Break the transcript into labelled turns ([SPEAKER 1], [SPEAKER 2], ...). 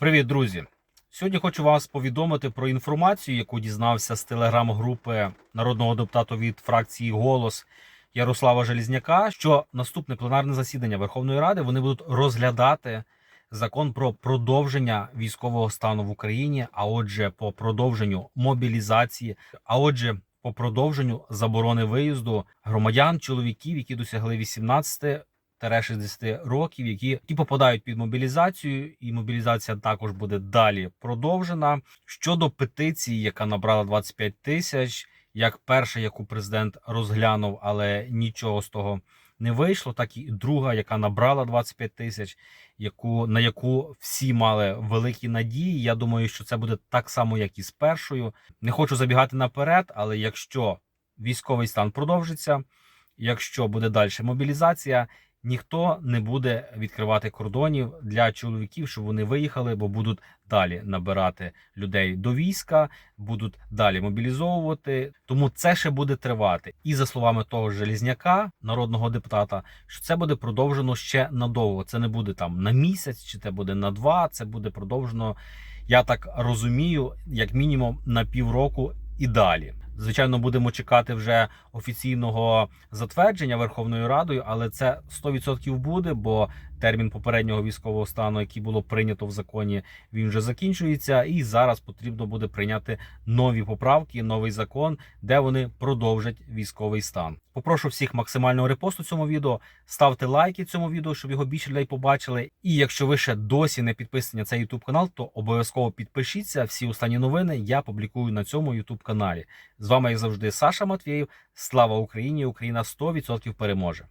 [SPEAKER 1] Привіт, друзі! Сьогодні хочу вас повідомити про інформацію, яку дізнався з телеграм-групи народного депутата від фракції Голос Ярослава Желізняка. Що наступне пленарне засідання Верховної Ради вони будуть розглядати закон про продовження військового стану в Україні, а отже, по продовженню мобілізації, а отже, по продовженню заборони виїзду громадян, чоловіків, які досягли 18 60 років, які, які попадають під мобілізацію, і мобілізація також буде далі продовжена. Щодо петиції, яка набрала 25 тисяч, як перша, яку президент розглянув, але нічого з того не вийшло, так і друга, яка набрала 25 тисяч, яку на яку всі мали великі надії. Я думаю, що це буде так само, як і з першою. Не хочу забігати наперед, але якщо військовий стан продовжиться, якщо буде далі мобілізація. Ніхто не буде відкривати кордонів для чоловіків, щоб вони виїхали, бо будуть далі набирати людей до війська, будуть далі мобілізовувати. Тому це ще буде тривати. І за словами того Желізняка, народного депутата, що це буде продовжено ще надовго. Це не буде там на місяць, чи це буде на два. Це буде продовжено. Я так розумію, як мінімум на півроку і далі. Звичайно, будемо чекати вже офіційного затвердження Верховною Радою, але це 100% буде, бо термін попереднього військового стану, який було прийнято в законі, він вже закінчується. І зараз потрібно буде прийняти нові поправки, новий закон, де вони продовжать військовий стан. Попрошу всіх максимального репосту цьому відео. Ставте лайки цьому відео, щоб його більше людей побачили. І якщо ви ще досі не підписані на цей YouTube канал, то обов'язково підпишіться. Всі останні новини я публікую на цьому YouTube каналі. З вами, як завжди, Саша Матвєєв. Слава Україні! Україна 100% переможе.